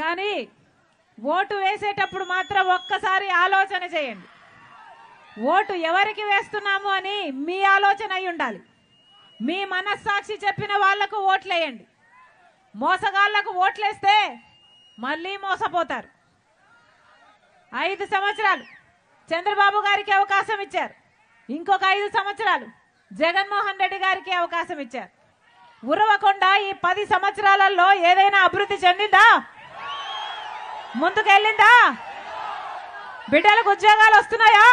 కానీ ఓటు వేసేటప్పుడు మాత్రం ఒక్కసారి ఆలోచన చేయండి. ఓటు ఎవరికి వేస్తున్నాము అని మీ ఆలోచన అయి ఉండాలి. మీ మనస్సాక్షి చెప్పిన వాళ్ళకు ఓట్లేయండి. మోసగాళ్ళకు ఓట్లేస్తే మళ్ళీ మోసపోతారు. ఐదు సంవత్సరాలు చంద్రబాబు గారికి అవకాశం ఇచ్చారు. ఇంకొక ఐదు సంవత్సరాలు జగన్మోహన్ రెడ్డి గారికి అవకాశం ఇచ్చారు. ఉరవకుండా ఈ పది సంవత్సరాలలో ఏదైనా అభివృద్ధి చెందిందా? ముందుకెళ్ళిందా? బిడ్డలకు ఉద్యోగాలు వస్తున్నాయా?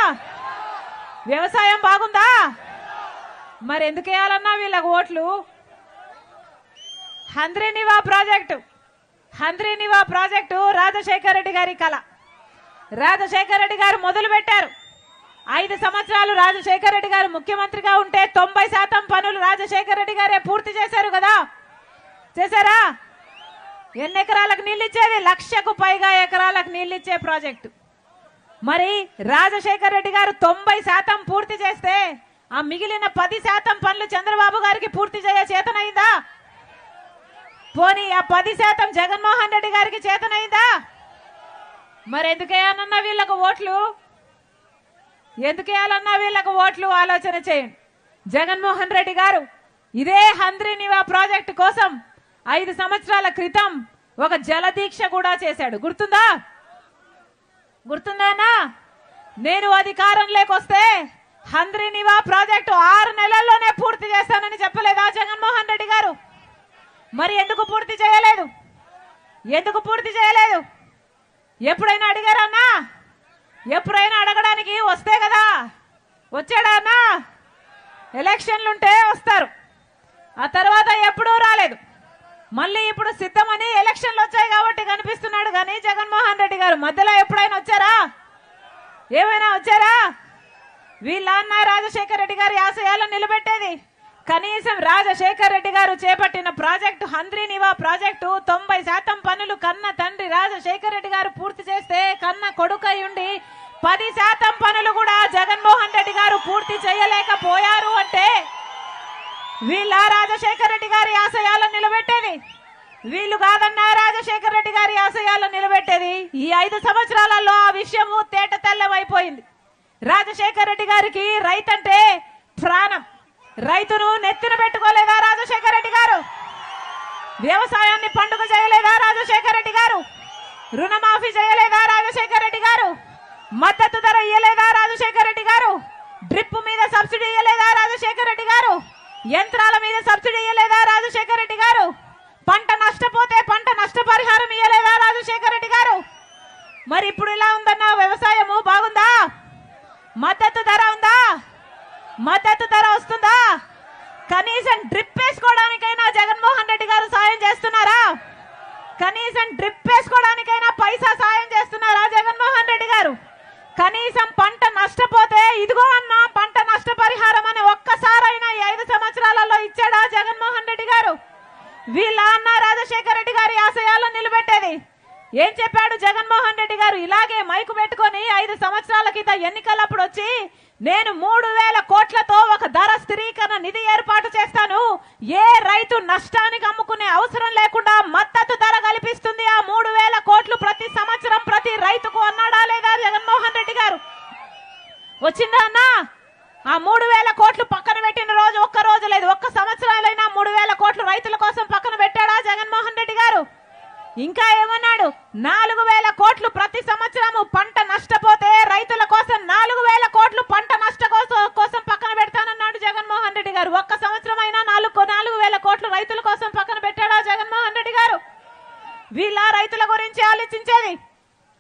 వ్యవసాయం బాగుందా? మరి ఎందుకు వేయాలన్నా వీళ్ళకు ఓట్లు? హంద్రీనివా ప్రాజెక్టు. హంద్రీనివా ప్రాజెక్టు రాజశేఖర రెడ్డి గారి కళ. రాజశేఖర రెడ్డి గారు మొదలు పెట్టారు ఐదు సంవత్సరాలు రాజశేఖర రెడ్డి గారు ముఖ్యమంత్రిగా ఉంటే తొంభై శాతం పనులు రాజశేఖర రెడ్డి గారే పూర్తి చేశారు కదా? చేశారా? ఎన్ని ఎకరాలకు నీళ్ళు ఇచ్చేది లక్షకు పైగా ఎకరాలకు నీళ్ళు ఇచ్చే ప్రాజెక్టు. మరి రాజశేఖర్ రెడ్డి గారు తొంభై శాతం పూర్తి చేస్తే ఆ మిగిలిన పది శాతం పనులు చంద్రబాబు గారికి పూర్తి చేయ చేతనైందా? పోనీ ఆ పది శాతం జగన్మోహన్ రెడ్డి గారికి చేతనైందా? మరెందుకేయాలన్నా వీళ్ళకు ఓట్లు? ఎందుకేయాలన్నా వీళ్ళకు ఓట్లు? ఆలోచన చేయండి. జగన్మోహన్ రెడ్డి గారు ఇదే హంద్రినివా ప్రాజెక్టు కోసం ఐదు సంవత్సరాల క్రితం ఒక జలదీక్ష కూడా చేశాడు. గుర్తుందా? గుర్తుందానా? నేను అధికారంలోకి వస్తే హంద్రినివా ప్రాజెక్టు ఆరు నెలల్లోనే పూర్తి చేస్తానని చెప్పలేదా జగన్మోహన్ రెడ్డి గారు? మరి ఎందుకు పూర్తి చేయలేదు? ఎందుకు పూర్తి చేయలేదు? ఎప్పుడైనా అడిగారన్నా? ఎప్పుడైనా అడగడానికి వస్తే కదా? వచ్చాడా అన్నా? ఎలక్షన్లు ఉంటే వస్తారు. ఆ తర్వాత ఎప్పుడూ రాలేదు. మళ్ళీ ఇప్పుడు సిద్ధమని ఎలక్షన్లు వచ్చాయి కాబట్టి కనిపిస్తున్నాడు కానీ జగన్మోహన్ రెడ్డి గారు. మధ్యలో ఎప్పుడైనా వచ్చారా? ఏమైనా వచ్చారా? వీళ్ళ అన్న రాజశేఖర రెడ్డి గారి ఆశయాలను నిలబెట్టేది. కనీసం రాజశేఖర రెడ్డి గారు చేపట్టిన ప్రాజెక్టు హంద్రీనివా ప్రాజెక్టు తొంభై శాతం పనులు కన్న తండ్రి రాజశేఖర రెడ్డి గారు పూర్తి చేస్తే కన్న కొడుకై ఉండి పది శాతం పనులు కూడా జగన్మోహన్ రెడ్డి గారు పూర్తి చేయలేకపోయారు అంటే వీళ్ళ రాజశేఖర రెడ్డి గారి ఆశయాలను నిలబెట్టేది. వీళ్ళు కాదన్నా రాజశేఖర రెడ్డి గారి ఆశయాలను నిలబెట్టేది. ఈ ఐదు సంవత్సరాలలో ఆ విషయము తేట తెల్లమైపోయింది. రాజశేఖర రెడ్డి గారికి రైతంటే ప్రాణం. రైతును నెత్తిన పెట్టుకోలేదా రాజశేఖర రెడ్డి గారు? వ్యవసాయాన్ని పండుగ చేయలేదా రాజశేఖర రెడ్డి గారు? రుణమాఫీ చేయలేదా రాజశేఖర రెడ్డి గారు? మద్దతు ధర ఇయ్యలేదా రాజశేఖర రెడ్డి గారు? డ్రిప్ మీద సబ్సిడీ ఇయ్యలేదా రాజశేఖర రెడ్డి గారు? యంత్రాల మీద సబ్సిడీ ఇవ్వలేదా రాజశేఖర రెడ్డి గారు? పంట నష్టపోతే పంట నష్టపరిహారం ఇవ్వలేదా రాజశేఖర రెడ్డి గారు? మరి ఇప్పుడు ఇలా ఉందన్న వ్యవసాయము బాగుందా? మద్దతు ధర ఉందా? మద్దతు ధర వస్తుందా? కనీసం డ్రిప్ వేసుకోవడానికైనా జగన్మోహన్ రెడ్డి గారు సాయం చేస్తున్నారా? కనీసం డ్రిప్ వేసుకోవడానికైనా పైసా సాయం చేస్తున్నారా జగన్మోహన్ రెడ్డి గారు? కనీసం పంట నష్ట ఇదిగో అన్న పంట నష్టపరిహారం అని ఒక్కసారైనా ఈ ఐదు సంవత్సరాలలో ఇచ్చాడా జగన్మోహన్ రెడ్డి గారు వీళ్ళ అన్న రాజశేఖర రెడ్డి గారి ఆశయాలను నిలబెట్టేది ఏం చెప్పాడు జగన్మోహన్ రెడ్డి గారు? ఇలాగే మైకు పెట్టుకొని ఐదు సంవత్సరాల క్రితం ఎన్నికలప్పుడు వచ్చి నేను మూడు వేల కోట్లతో ఒక ధర స్థిరీకరణ నిధి ఏర్పాటు చేస్తాను. ఏ రైతు నష్టానికి అమ్ముకునే అవసరం లేకుండా మద్దతు ధర కల్పిస్తుంది ఆ మూడు వేల కోట్లు ప్రతి సంవత్సరం ప్రతి రైతుకు అన్నాడా లేదా జగన్మోహన్ రెడ్డి గారు? వచ్చిందా అన్నా? ఆ మూడు వేల కోట్లు పక్కన పెట్టిన రోజు ఒక్క రోజు లేదు ఒక్క సంవత్సరాలైనా మూడు వేల కోట్లు రైతుల కోసం పక్కన పెట్టాడా జగన్మోహన్ రెడ్డి గారు ఇంకా ఏమన్నాడు నాలుగు వేల కోట్లు ప్రతి సంవత్సరము పంట నష్టపోతే రైతుల కోసం నాలుగు వేల కోట్లు పంట నష్ట కోసం కోసం పక్కన పెడతానన్నాడు జగన్మోహన్ రెడ్డి గారు ఒక్క సంవత్సరం అయినా నాలుగు నాలుగు వేల కోట్లు రైతుల కోసం పక్కన పెట్టాడా జగన్మోహన్ రెడ్డి గారు వీళ్ళ రైతుల గురించి ఆలోచించేది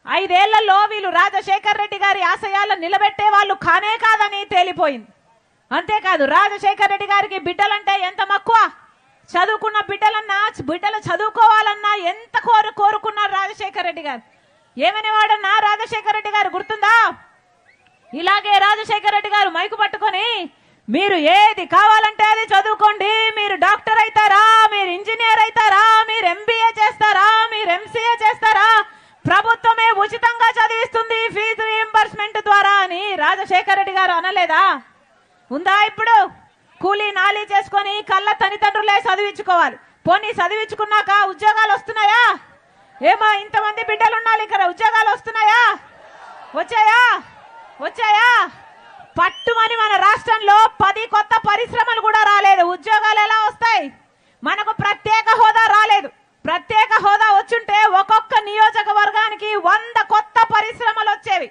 ఐదేళ్ళలో వీళ్ళు రాజశేఖర్ రెడ్డి గారి ఆశయాలను నిలబెట్టే వాళ్ళు కానే కాదని తేలిపోయింది అంతేకాదు రాజశేఖర్ రెడ్డి గారికి బిడ్డలంటే ఎంత మక్కువ చదువుకున్న బిడ్డలు చదువుకోవాలన్నా ఎంత కోరు కోరుకున్నారు రాజశేఖర రెడ్డి గారు? ఏమని వాడన్నా రెడ్డి గారు గుర్తుందా? ఇలాగే రాజశేఖర రెడ్డి గారు మైకు పట్టుకొని మీరు ఏది కావాలంటే అది చదువుకోండి మీరు డాక్టర్ అవుతారా మీరు ఇంజనీర్ అవుతారా మీరు ఎంబీఏ చేస్తారా మీరు ఎంసీఏ చేస్తారా ప్రభుత్వమే ఉచితంగా చదివిస్తుంది ఫీజు రీఎంబర్స్మెంట్ ద్వారా అని రాజశేఖర రెడ్డి గారు అనలేదా? ఉందా ఇప్పుడు? కూలీ నాలీ చేసుకొని కళ్ళ తల్లిదండ్రులే చదివించుకోవాలి. పోనీ చదివించుకున్నాక ఉద్యోగాలు వస్తున్నాయా? ఏమా ఇంతమంది బిడ్డలు ఉండాలి ఇక్కడ. ఉద్యోగాలు వస్తున్నాయా? వచ్చాయా? వచ్చాయా? పట్టుమని మన రాష్ట్రంలో పది కొత్త పరిశ్రమలు కూడా రాలేదు. ఉద్యోగాలు ఎలా వస్తాయి? మనకు ప్రత్యేక హోదా రాలేదు. ప్రత్యేక హోదా వచ్చుంటే ఒక్కొక్క నియోజకవర్గానికి వంద కొత్త పరిశ్రమలు వచ్చేవి.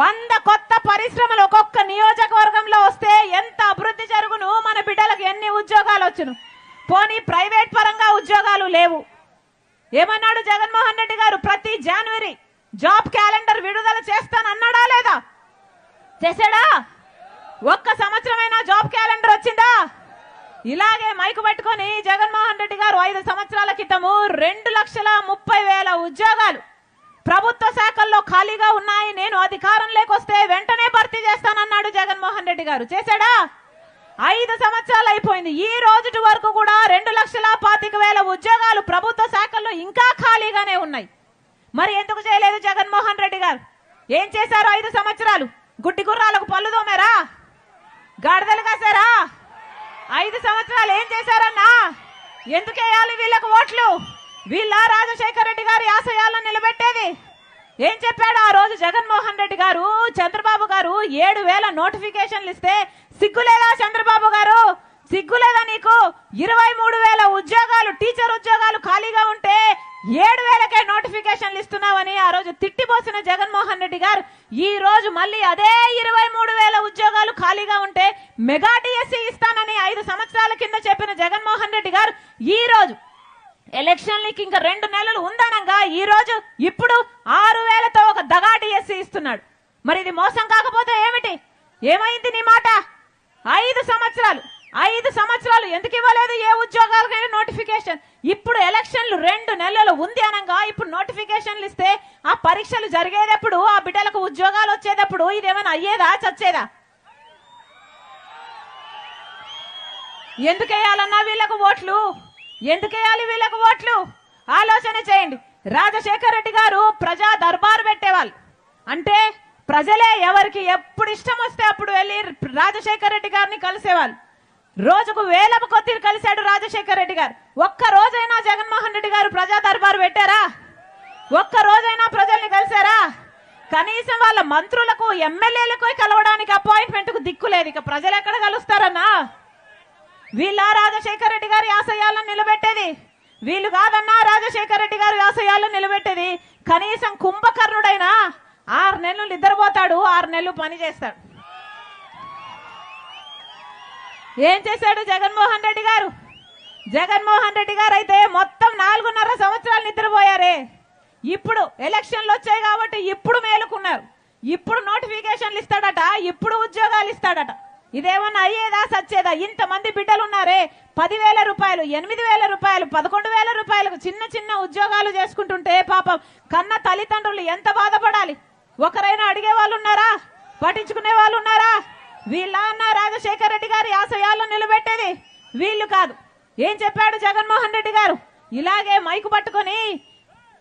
వంద కొత్త పరిశ్రమలు ఒక్కొక్క నియోజకవర్గంలో వస్తే ఎంత అభివృద్ధి జరుగును? మన బిడ్డలకు ఎన్ని ఉద్యోగాలు వచ్చును? పోనీ ప్రైవేట్ పరంగా ఉద్యోగాలు లేవు. ఏమన్నాడు జగన్మోహన్ రెడ్డి గారు? ప్రతి జనవరి జాబ్ క్యాలెండర్ విడుదల చేస్తానన్నాడా లేదా? చేశాడా? ఒక్క సంవత్సరమైనా జాబ్ క్యాలెండర్ వచ్చిందా? ఇలాగే మైకు పెట్టుకొని జగన్మోహన్ రెడ్డి గారు ఐదు సంవత్సరాల క్రితము రెండు లక్షల ముప్పై వేల ఉద్యోగాలు ప్రభుత్వ శాఖల్లో ఖాళీగా ఉన్నాయి నేను అధికారం లేకొస్తే వెంటనే భర్తీ చేస్తానన్నాడు జగన్మోహన్ రెడ్డి గారు. చేశాడా? ఐదు సంవత్సరాలు అయిపోయింది. ఈ రోజుటి వరకు కూడా రెండు లక్షల పాతిక వేల ఉద్యోగాలు ప్రభుత్వ శాఖల్లో ఇంకా ఖాళీగానే ఉన్నాయి. మరి ఎందుకు చేయలేదు జగన్మోహన్ రెడ్డి గారు? ఏం చేశారు ఐదు సంవత్సరాలు? గుడ్డి గుర్రాలకు పళ్ళు దోమేరా గాడిదలు కాసారా ఐదు సంవత్సరాలు ఏం చేశారన్నా? ఎందుకేయాలి వీళ్ళకు ఓట్లు? వీళ్ళ రాజశేఖర రెడ్డి గారి ఆశయాలను నిలబెట్టేది? ఏం చెప్పాడు ఆ రోజు జగన్మోహన్ రెడ్డి గారు? చంద్రబాబు గారు ఏడు వేల నోటిఫికేషన్లు ఇస్తే సిగ్గులేదా చంద్రబాబు గారు? సిగ్గులేదా నీకు? ఇరవై మూడు వేల ఉద్యోగాలు టీచర్ ఉద్యోగాలు ఖాళీగా ఉంటే ఏడు వేలకే నోటిఫికేషన్లు ఇస్తున్నావని ఆ రోజు తిట్టిపోసిన జగన్మోహన్ రెడ్డి గారు. ఈ రోజు మళ్ళీ అదే ఇరవై మూడు వేల ఉద్యోగాలు ఖాళీగా ఉంటే మెగా డిఎస్సి ఇస్తానని ఐదు సంవత్సరాల కింద చెప్పిన జగన్మోహన్ రెడ్డి గారు ఈ రోజు ఎలక్షన్లకి ఇంకా రెండు నెలలు ఉందనంగా ఈ రోజు ఇప్పుడు ఆరు వేలతో ఒక దగా డిఎస్సి ఇస్తున్నాడు. మరి ఇది మోసం కాకపోతే ఏమిటి? ఏమైంది నీ మాట? ఐదు సంవత్సరాలు ఐదు సంవత్సరాలు ఎందుకు ఇవ్వలేదు ఏ ఉద్యోగాలకైనా నోటిఫికేషన్? ఇప్పుడు ఎలక్షన్లు రెండు నెలలు ఉంది అనగా ఇప్పుడు నోటిఫికేషన్లు ఇస్తే ఆ పరీక్షలు జరిగేటప్పుడు ఆ బిడ్డలకు ఉద్యోగాలు వచ్చేటప్పుడు ఇదేమైనా అయ్యేదా చచ్చేదా? ఎందుకు వేయాలన్నా వీళ్ళకు ఓట్లు? ఎందుకు వేయాలి వీళ్ళకు ఓట్లు? ఆలోచన చేయండి. రాజశేఖర రెడ్డి గారు ప్రజా దర్బారు పెట్టేవాళ్ళు. అంటే ప్రజలే ఎవరికి ఎప్పుడు ఇష్టం వస్తే అప్పుడు వెళ్ళి రాజశేఖర రెడ్డి గారిని కలిసేవాళ్ళు. రోజుకు వేల కొద్ది కలిశాడు రాజశేఖర రెడ్డి గారు. ఒక్క రోజైనా జగన్మోహన్ రెడ్డి గారు ప్రజా దర్బారు పెట్టారా? ఒక్క రోజైనా ప్రజల్ని కలిశారా? కనీసం వాళ్ళ మంత్రులకు ఎమ్మెల్యేలకు కలవడానికి అపాయింట్మెంట్కు దిక్కు లేదు. ఇక ప్రజలు ఎక్కడ కలుస్తారన్నా? వీళ్ళ రాజశేఖర రెడ్డి గారి ఆశయాలను నిలబెట్టేది. వీళ్ళు కాదన్నా రాజశేఖర రెడ్డి గారి ఆశయాలను నిలబెట్టేది. కనీసం కుంభకర్ణుడైనా ఆరు నెలలు నిద్రపోతాడు ఆరు నెలలు పని చేస్తాడు. ఏం చేశాడు జగన్మోహన్ రెడ్డి గారు? జగన్మోహన్ రెడ్డి గారు అయితే మొత్తం నాలుగున్నర సంవత్సరాలు నిద్రపోయారే. ఇప్పుడు ఎలక్షన్లు వచ్చాయి కాబట్టి ఇప్పుడు మేలుకున్నారు. ఇప్పుడు నోటిఫికేషన్లు ఇస్తాడట ఇప్పుడు ఉద్యోగాలు ఇస్తాడట. ఇదేమన్నా అయ్యేదా సచ్చేదా? ఇంతమంది బిడ్డలు ఉన్నారే పదివేల రూపాయలు ఎనిమిది వేల రూపాయలు పదకొండు వేల రూపాయలకు చిన్న చిన్న ఉద్యోగాలు చేసుకుంటుంటే పాపం కన్న తల్లిదండ్రులు ఎంత బాధపడాలి? ఒకరైనా అడిగే వాళ్ళు ఉన్నారా పట్టించుకునే వాళ్ళు ఉన్నారా వీళ్ళ అన్న రాజశేఖర రెడ్డి గారి ఆశయాలను నిలబెట్టేది వీళ్ళు కాదు. ఏం చెప్పాడు జగన్మోహన్ రెడ్డి గారు? ఇలాగే మైకు పట్టుకొని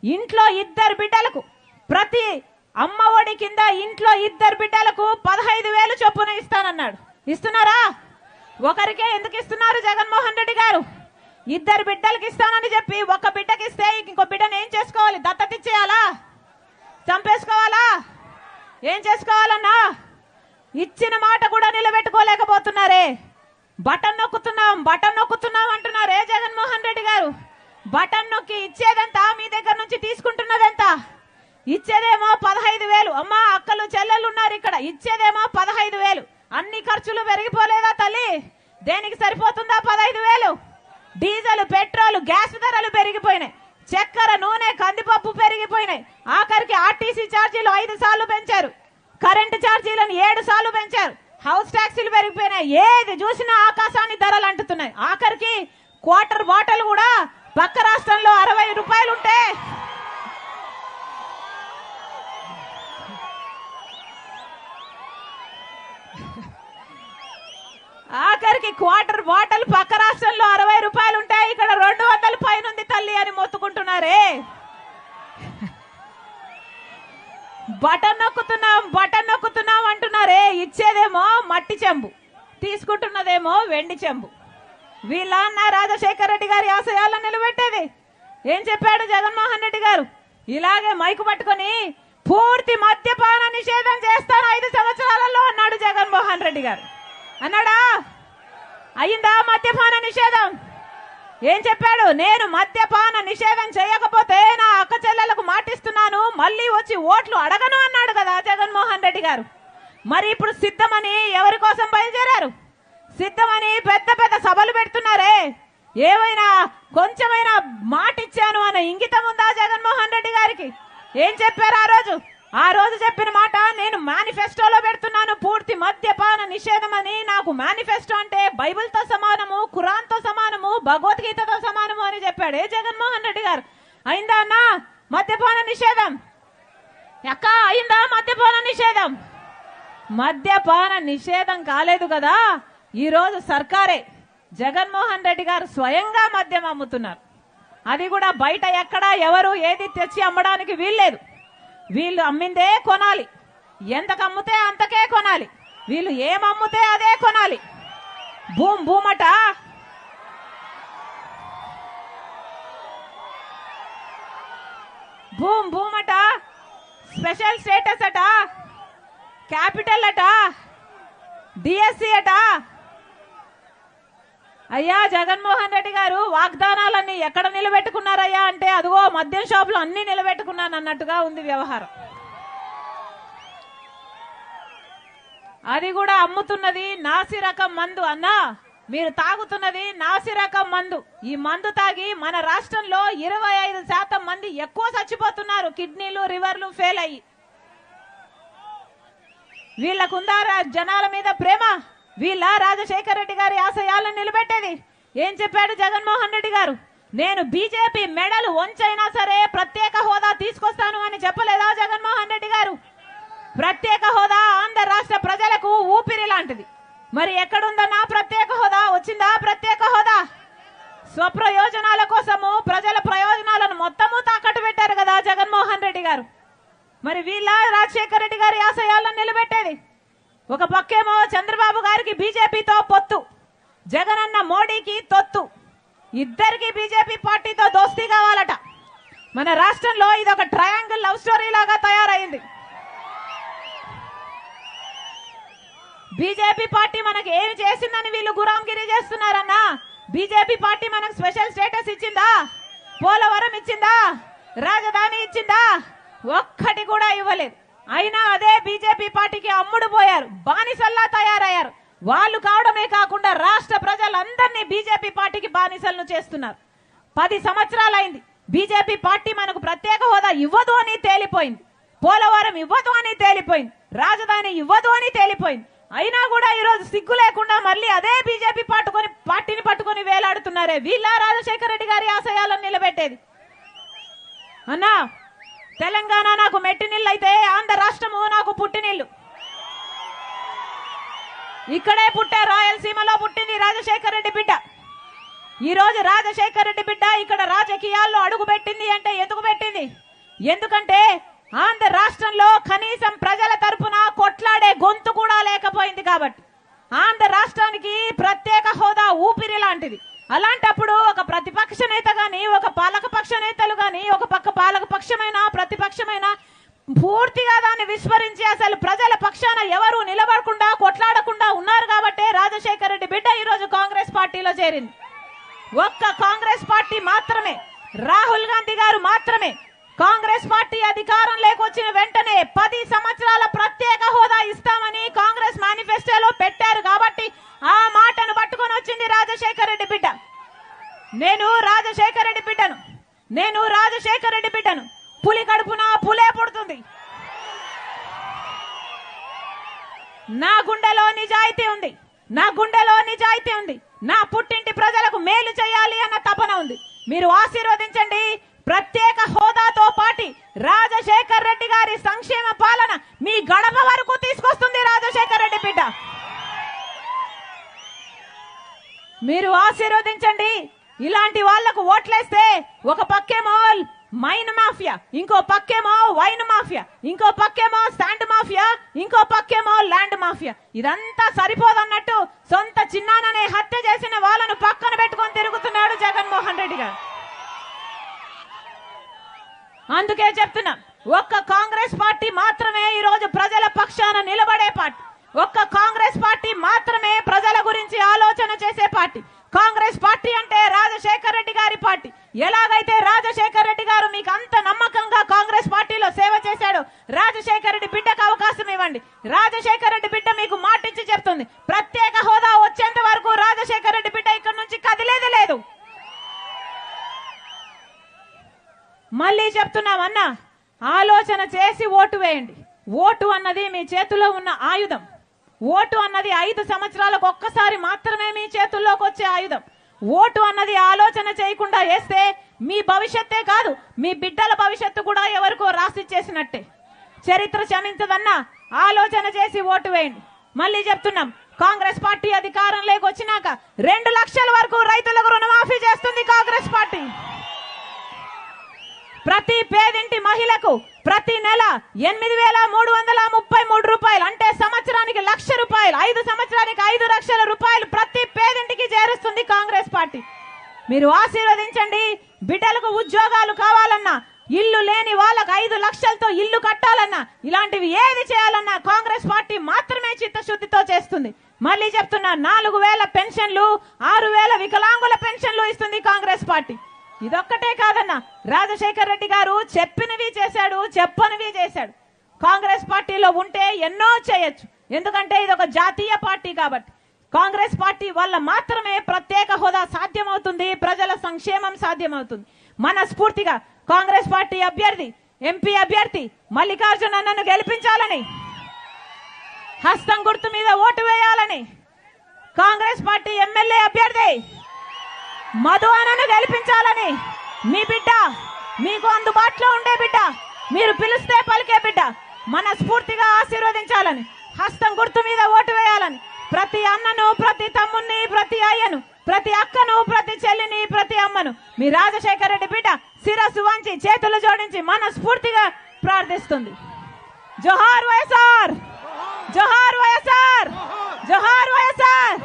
ఇంట్లో ఇద్దరు బిడ్డలకు ప్రతి అమ్మ ఒడి కింద ఇంట్లో ఇద్దరు బిడ్డలకు పదహైదు వేలు చొప్పున ఇస్తానన్నాడు. ఇస్తున్నారా? ఒకరికే ఎందుకు ఇస్తున్నారు జగన్మోహన్ రెడ్డి గారు? ఇద్దరు బిడ్డలకి ఇస్తామని చెప్పి ఒక బిడ్డకి ఇస్తే ఇంకో బిడ్డను ఏం చేసుకోవాలి? దత్తత ఇచ్చేయాలా చంపేసుకోవాలా? ఏం చేసుకోవాలన్నా? ఇచ్చిన మాట కూడా నిలబెట్టుకోలేకపోతున్నారే. బటన్ నొక్కుతున్నాం బటన్ నొక్కుతున్నాం అంటున్నారే జగన్మోహన్ రెడ్డి గారు. బటన్ నొక్కి ఇచ్చేదంత? మీ దగ్గర నుంచి తీసుకుంటున్నదంతా? ఇచ్చేదేమో పదహైదు వేలు. అమ్మా అక్కలు చెల్లెలు ఉన్నారు ఇక్కడ. ఇచ్చేదేమో పదహైదు వేలు. అన్ని ఖర్చులు పెరిగిపోలేదా తల్లి? దేనికి సరిపోతుందా పదహైదు వేలు? డీజిల్ పెట్రోల్ గ్యాస్ ధరలు పెరిగిపోయినాయి. చక్కెర నూనె కందిపప్పు పెరిగిపోయినాయి. ఆఖరికి ఆర్టీసీ ఛార్జీలు ఐదు సార్లు పెంచారు. కరెంటు ఛార్జీలను ఏడు సార్లు పెంచారు. హౌస్ ట్యాక్సీలు పెరిగిపోయినాయి. ఏది చూసినా ఆకాశాన్ని ధరలు అంటుతున్నాయి. ఆఖరికి క్వార్టర్ బాటిల్ కూడా పక్క వాళ్ళకి క్వార్టర్ బాటిల్ పక్క రాష్ట్రంలో అరవై రూపాయలు ఉంటాయి. ఇక్కడ రెండు వందల పైన ఉంది తల్లి అని మొత్తుకుంటున్నారే. బటన్ నొక్కుతున్నాం బటన్ నొక్కుతున్నాం అంటున్నారే. ఇచ్చేదేమో మట్టి చెంబు తీసుకుంటున్నదేమో వెండి చెంబు. వీళ్ళ అన్న రాజశేఖర రెడ్డి గారి ఆశయాలను నిలబెట్టేది. ఏం చెప్పాడు జగన్మోహన్ రెడ్డి గారు? ఇలాగే మైకు పట్టుకొని పూర్తి మద్యపాన నిషేధం చేస్తాను ఐదు సంవత్సరాలలో అన్నాడు జగన్మోహన్ రెడ్డి గారు. అన్నాడా? అయిందా మద్యపాన నిషేధం? ఏం చెప్పాడు? నేను మద్యపాన నిషేధం చేయకపోతే నా అక్క చెల్లెలకు మాటిస్తున్నాను మళ్ళీ వచ్చి ఓట్లు అడగను అన్నాడు కదా జగన్మోహన్ రెడ్డి గారు. మరి ఇప్పుడు సిద్ధమని ఎవరి కోసం బయలుదేరారు? సిద్ధమని పెద్ద పెద్ద సభలు పెడుతున్నారే. ఏమైనా కొంచెమైనా మాట ఇచ్చాను అన్న ఇంగితం ఉందా జగన్మోహన్ రెడ్డి గారికి? ఏం చెప్పారు ఆ రోజు? ఆ రోజు చెప్పిన మాట నేను మేనిఫెస్టోలో పెడుతున్నాను పూర్తి మధ్య నిషేధం అని నాకు మేనిఫెస్టో అంటే బైబిల్తో సమానము ఖురాన్తో సమానము భగవద్గీతతో సమానము అని చెప్పాడు. ఏ జగన్మోహన్ రెడ్డి గారు? అయిందా అన్న? మద్యపాన నిషేధం. ఎక్క అయిందా మద్యపాన నిషేధం? మద్యపాన నిషేధం కాలేదు కదా. ఈ రోజు సర్కారే జగన్మోహన్ రెడ్డి గారు స్వయంగా మద్యం అమ్ముతున్నారు. అది కూడా బయట ఎక్కడా ఎవరు ఏది తెచ్చి అమ్మడానికి వీల్లేదు. వీళ్ళు అమ్మిందే కొనాలి. ఎంతకు అమ్ముతే అంతకే కొనాలి. వీళ్ళు ఏం అమ్ముతే అదే కొనాలి. భూమ్ భూమట. భూమ్ భూమట. స్పెషల్ స్టేటస్ అట. క్యాపిటల్ అట. డిఎస్సి అట. అయ్యా జగన్మోహన్ రెడ్డి గారు వాగ్దానాలన్నీ ఎక్కడ నిలబెట్టుకున్నారయ్యా అంటే అదిగో మద్యం షాపులు అన్నీ నిలబెట్టుకున్నాను అన్నట్టుగా ఉంది వ్యవహారం. అది కూడా అమ్ముతున్నది నాసి రకం మందు అన్నా. మీరు తాగుతున్నది నాసి రకం మందు. ఈ మందు తాగి మన రాష్ట్రంలో ఇరవై ఐదు శాతం మంది ఎక్కువ చచ్చిపోతున్నారు. కిడ్నీలు రివర్లు ఫెయిల్ అయ్యి. వీళ్ళకుందా జనాల మీద ప్రేమ? వీళ్ళ రాజశేఖర రెడ్డి గారి ఆశయాలను నిలబెట్టేది? ఏం చెప్పాడు జగన్మోహన్ రెడ్డి గారు? నేను బీజేపీ మెడలు వంచైనా సరే ప్రత్యేక హోదా తీసుకొస్తాను అని చెప్పలేదా జగన్మోహన్ రెడ్డి గారు? ప్రత్యేక హోదా ఆంధ్ర రాష్ట్ర ప్రజలకు ఊపిరి లాంటిది. మరి ఎక్కడుందన్నా ప్రత్యేక హోదా? వచ్చిందా ప్రత్యేక హోదా? స్వప్రయోజనాల కోసము ప్రజల ప్రయోజనాలను మొత్తము తాకట్టు పెట్టారు కదా జగన్మోహన్ రెడ్డి గారు. మరి వీళ్ళ రాజశేఖర రెడ్డి గారి ఆశయాలను నిలబెట్టేది. ఒక పక్కేమో చంద్రబాబు గారికి బీజేపీతో పొత్తు. జగనన్న మోడీకి తొత్తు. ఇద్దరికి బీజేపీ పార్టీతో దోస్తీ కావాలట. మన రాష్ట్రంలో ఇది ఒక ట్రయాంగిల్ లవ్ స్టోరీ లాగా తయారైంది. బీజేపీ పార్టీ మనకి ఏమి చేసిందని వీళ్ళు గురాంగిరి చేస్తున్నారన్నా? బీజేపీ పార్టీ మనకు స్పెషల్ స్టేటస్ ఇచ్చిందా? పోలవరం ఇచ్చిందా? రాజధాని ఇచ్చిందా? ఒక్కటి కూడా ఇవ్వలేదు. అయినా అదే బీజేపీ పార్టీకి అమ్ముడు పోయారు. బానిసల్లా తయారయ్యారు. వాళ్ళు కావడమే కాకుండా రాష్ట్ర ప్రజలందరినీ బీజేపీ పార్టీకి బానిసలను చేస్తున్నారు. పది సంవత్సరాలైంది. బీజేపీ పార్టీ మనకు ప్రత్యేక హోదా ఇవ్వదు అని తేలిపోయింది. పోలవరం ఇవ్వదు అని తేలిపోయింది. రాజధాని ఇవ్వదు అని తేలిపోయింది. అయినా కూడా ఈరోజు సిగ్గు లేకుండా మళ్ళీ అదే బీజేపీ పట్టుకొని పార్టీని పట్టుకొని వేలాడుతున్నారే. వీళ్ళ రాజశేఖర రెడ్డి గారి ఆశయాలను నిలబెట్టేది. అన్నా తెలంగాణ నాకు మెట్టినిల్లు అయితే ఆంధ్ర రాష్ట్రము నాకు పుట్టినీళ్ళు ఇక్కడే పుట్టే రాయలసీమలో పుట్టింది రాజశేఖర రెడ్డి బిడ్డ. ఈ రోజు రాజశేఖర రెడ్డి బిడ్డ ఇక్కడ రాజకీయాల్లో అడుగు పెట్టింది అంటే ఎందుకు పెట్టింది? ఎందుకంటే ఆంధ్ర రాష్ట్రంలో కనీసం ప్రజల తరపున కొట్లాడే గొంతు కూడా లేకపోయింది కాబట్టి. ఆంధ్ర రాష్ట్రానికి ప్రత్యేక హోదా ఊపిరి లాంటిది. అలాంటప్పుడు ఒక ప్రతిపక్ష నేత గాని ఒక పాలక పక్ష నేతలు గాని ఒక పక్క పాలక పక్షమైన ప్రతిపక్షమైన పూర్తిగా దాన్ని విస్మరించి అసలు ప్రజల పక్షాన ఎవరు నిలబడకుండా కొట్లాడకుండా ఉన్నారు కాబట్టే రాజశేఖర రెడ్డి బిడ్డ ఈరోజు కాంగ్రెస్ పార్టీలో చేరింది. ఒక్క కాంగ్రెస్ పార్టీ మాత్రమే. రాహుల్ గాంధీ గారు మాత్రమే. కాంగ్రెస్ పార్టీ అధికారం లేకొచ్చిన వెంటనే పది సంవత్సరాల ప్రత్యేక హోదా ఇస్తామని కాంగ్రెస్ మేనిఫెస్టోలో పెట్టారు కాబట్టి ఆ మాటను పట్టుకొని వచ్చింది రాజశేఖర రెడ్డి బిడ్డ. నేను రాజశేఖర రెడ్డి బిడ్డను. నేను రాజశేఖర రెడ్డి బిడ్డను. పులి కడుపున పులే పుడుతుంది. నా గుండెలో నిజాయితీ ఉంది. నా గుండెలో నిజాయితీ ఉంది. నా పుట్టింటి ప్రజలకు మేలు చేయాలి అన్న తపన ఉంది. మీరు ఆశీర్వదించండి. ప్రత్యేక రాజశేఖర్ రెడ్డి గారి సంక్షేమ పాలన మీ గడప వరకు తీసుకొస్తుంది రాజశేఖర్ రెడ్డి బిడ్డ. మీరు ఆశీర్వదించండి. ఇలాంటి వాళ్ళకు ఓట్లేస్తే ఒక పక్కేమో మైన్ మాఫియా ఇంకో పక్కేమో వైన్ మాఫియా ఇంకో పక్కేమో శాండ్ మాఫియా ఇంకో పక్కేమో ల్యాండ్ మాఫియా. ఇదంతా సరిపోదన్నట్టు సొంత చిన్నాననే హత్య చేసిన వాళ్ళను పక్కన పెట్టుకొని తిరుగుతున్నాడు జగన్మోహన్ రెడ్డి గారు. అందుకే చెప్తున్నా ఒక్క కాంగ్రెస్ పార్టీ మాత్రమే ఈ రోజు ప్రజల పక్షాన నిలబడే పార్టీ. ఒక్క కాంగ్రెస్ పార్టీ మాత్రమే ప్రజల గురించి ఆలోచన చేసే పార్టీ. కాంగ్రెస్ పార్టీ అంటే రాజశేఖర్ రెడ్డి గారి పార్టీ. ఎలాగైతే రాజశేఖర్ రెడ్డి గారు మీకు అంత నమ్మకంగా కాంగ్రెస్ పార్టీలో సేవ చేశాడు రాజశేఖర్ రెడ్డి బిడ్డకు అవకాశం ఇవ్వండి. రాజశేఖర్ రెడ్డి బిడ్డ మీకు మాటిచ్చి చెప్తుంది ప్రత్యేక హోదా వచ్చేంత వరకు రాజశేఖర్ రెడ్డి బిడ్డ ఇక్కడ నుంచి కదిలేది లేదు. మళ్ళీ చెప్తున్నాం అన్న. ఆలోచన చేసి ఓటు వేయండి. ఓటు అన్నది మీ చేతిలో ఉన్న ఆయుధం. ఓటు అన్నది ఐదు సంవత్సరాలకు ఒక్కసారి మాత్రమే మీ చేతుల్లోకి వచ్చే ఆయుధం. ఓటు అన్నది ఆలోచన చేయకుండా వేస్తే మీ భవిష్యత్తే కాదు మీ బిడ్డల భవిష్యత్తు కూడా ఎవరికో రాసిచ్చేసినట్టే. చరిత్ర క్షమించదన్నా. ఆలోచన చేసి ఓటు వేయండి. మళ్ళీ చెప్తున్నాం కాంగ్రెస్ పార్టీ అధికారంలోకి వచ్చినాక రెండు లక్షల వరకు రైతులకు రుణమాఫీ చేస్తుంది కాంగ్రెస్ పార్టీ. ప్రతి పేదింటి మహిళకు ప్రతి నెల ఎనిమిది వేల మూడు వందల ముప్పై మూడు రూపాయలు. అంటే సంవత్సరానికి లక్ష రూపాయలు. ఐదు సంవత్సరానికి ఐదు లక్షల రూపాయలు ప్రతి పేదింటికి చేరుస్తుంది కాంగ్రెస్ పార్టీ. మీరు ఆశీర్వదించండి. బిడ్డలకు ఉద్యోగాలు కావాలన్నా ఇల్లు లేని వాళ్ళకు ఐదు లక్షలతో ఇల్లు కట్టాలన్నా ఇలాంటివి ఏది చేయాలన్నా కాంగ్రెస్ పార్టీ మాత్రమే చిత్తశుద్ధితో చేస్తుంది. మళ్ళీ చెప్తున్నా నాలుగు వేల పెన్షన్లు ఆరు వేల వికలాంగుల పెన్షన్లు ఇస్తుంది కాంగ్రెస్ పార్టీ. ఇదొక్కటే కాదన్న. రాజశేఖర్ రెడ్డి గారు చెప్పినవి చేశాడు చెప్పనివి చేశాడు. కాంగ్రెస్ పార్టీలో ఉంటే ఎన్నో చేయొచ్చు. ఎందుకంటే ఇది ఒక జాతీయ పార్టీ కాబట్టి. కాంగ్రెస్ పార్టీ వల్ల మాత్రమే ప్రత్యేక హోదా సాధ్యమవుతుంది ప్రజల సంక్షేమం సాధ్యమవుతుంది. మనస్ఫూర్తిగా కాంగ్రెస్ పార్టీ అభ్యర్థి ఎంపీ అభ్యర్థి మల్లికార్జున నన్ను గెలిపించాలని హస్తం గుర్తు మీద ఓటు వేయాలని కాంగ్రెస్ పార్టీ ఎమ్మెల్యే అభ్యర్థి మధువనను గెలిపించాలని. మీ బిడ్డ మీకు అందుబాటులో ఉండే బిడ్డ మీరు పిలిస్తే పలికే బిడ్డ మనస్ఫూర్తిగా ఆశీర్వదించాలని హస్తం గుర్తు మీద ఓటు వేయాలని. ప్రతి అన్నను ప్రతి తమ్ముణ్ణి ప్రతి అయ్యను ప్రతి అక్కను ప్రతి చెల్లిని ప్రతి అమ్మను మీ రాజశేఖర రెడ్డి బిడ్డ శిరస్సు వంచి చేతులు జోడించి మనస్ఫూర్తిగా ప్రార్థిస్తుంది. జోహార్ వైఎస్ఆర్! జోహార్ వైఎస్ఆర్! జోహార్ వైఎస్ఆర్!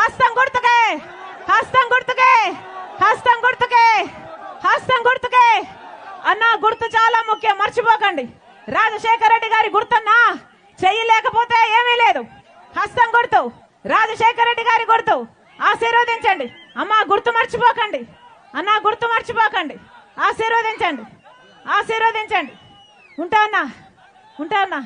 హస్తం గుర్తుకే! హస్తం గుర్తుకే హస్తం గుర్తుకే హస్తం గుర్తుకే. అన్న గుర్తు చాలా ముఖ్యం మర్చిపోకండి. రాజశేఖర రెడ్డి గారి గుర్తన్నా చెయ్యి లేకపోతే ఏమీ లేదు. హస్తం గుర్తు రాజశేఖర రెడ్డి గారి గుర్తు ఆశీర్వదించండి. అమ్మ గుర్తు మర్చిపోకండి. అన్న గుర్తు మర్చిపోకండి. ఆశీర్వదించండి ఆశీర్వదించండి. ఉంటా అన్నా ఉంటా అన్నా.